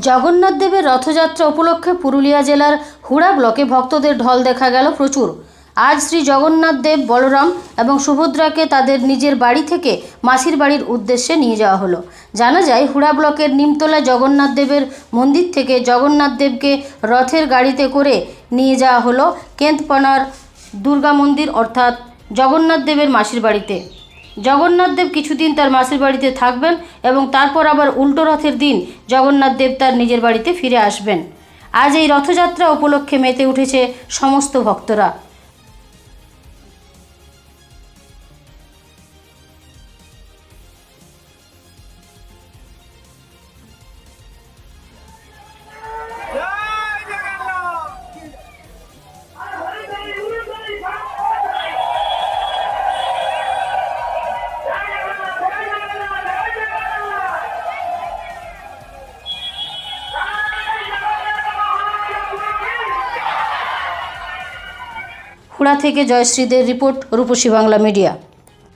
জগন্নাথ দেবের রথযাত্রা উপলক্ষে পুরুলিয়া জেলার হুড়া ব্লকে ভক্তদের ঢল দেখা গেল প্রচুর। আজ শ্রী জগন্নাথ দেব, বলরাম এবং সুভদ্রাকে তাদের নিজের বাড়ি থেকে মাসির বাড়ির উদ্দেশ্যে নিয়ে যাওয়া হলো। জানা যায়, হুড়া ব্লকের নিমতলা জগন্নাথ দেবের মন্দির থেকে জগন্নাথ দেবকে রথের গাড়িতে করে নিয়ে যাওয়া হলো কেন্দ্রপানার দুর্গা মন্দির, অর্থাৎ জগন্নাথ দেবের মাসির বাড়িতে। জগন্নাথ দেব কিছুদিন তার মাসির বাড়িতে থাকবেন এবং তারপর আবার উল্টো রথের দিন জগন্নাথদেব তার নিজের বাড়িতে ফিরে আসবেন। আজ এই রথযাত্রা উপলক্ষে মেতে উঠেছে সমস্ত ভক্তরা। হুড়া থেকে জয়শ্রীদের রিপোর্ট রূপসী বাংলা মিডিয়া।